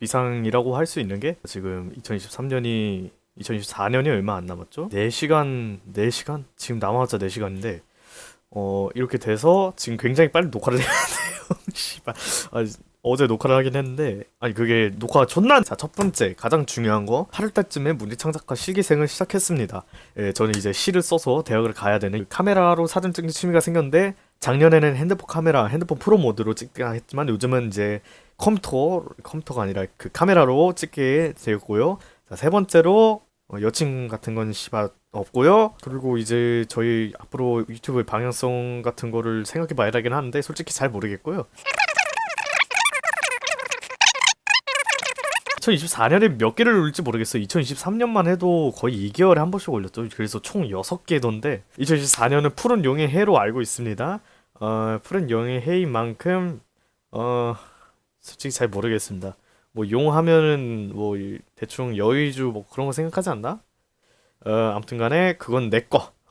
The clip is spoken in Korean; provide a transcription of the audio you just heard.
이상이라고 할 수 있는 게 지금 2023년이 2024년이 얼마 안 남았죠? 4시간 4시간 지금 남아봤자 4시간인데 어 이렇게 돼서 지금 굉장히 빨리 녹화를 해야 돼요. 씨발. 아, 어제 녹화를 하긴 했는데 아니 그게 녹화가 존나 자첫 번째 가장 중요한 거 8월달쯤에 문리창작과 실기생을 시작했습니다. 예, 저는 이제 시를 써서 대학을 가야 되는 카메라로 사진 찍는 취미가 생겼는데 작년에는 핸드폰 카메라, 핸드폰 프로 모드로 찍긴 했지만 요즘은 이제 컴퓨터, 컴퓨터가 아니라 그 카메라로 찍게 되었고요. 자, 세 번째로 어, 여친 같은 건 씨발 없고요. 그리고 이제 저희 앞으로 유튜브 방향성 같은 거를 생각해 봐야 되긴 하는데 솔직히 잘 모르겠고요. 2024년에 몇 개를 올릴지 모르겠어요. 2023년만 해도 거의 2개월에 한 번씩 올렸죠. 그래서 총 6개던데 2024년은 푸른 용의 해로 알고 있습니다. 어, 푸른 용의 해인 만큼 어, 솔직히 잘 모르겠습니다. 뭐 용 하면은 뭐 이- 대충 여의주 뭐 그런 거 생각하지 않나? 어, 아무튼간에 그건 내 거.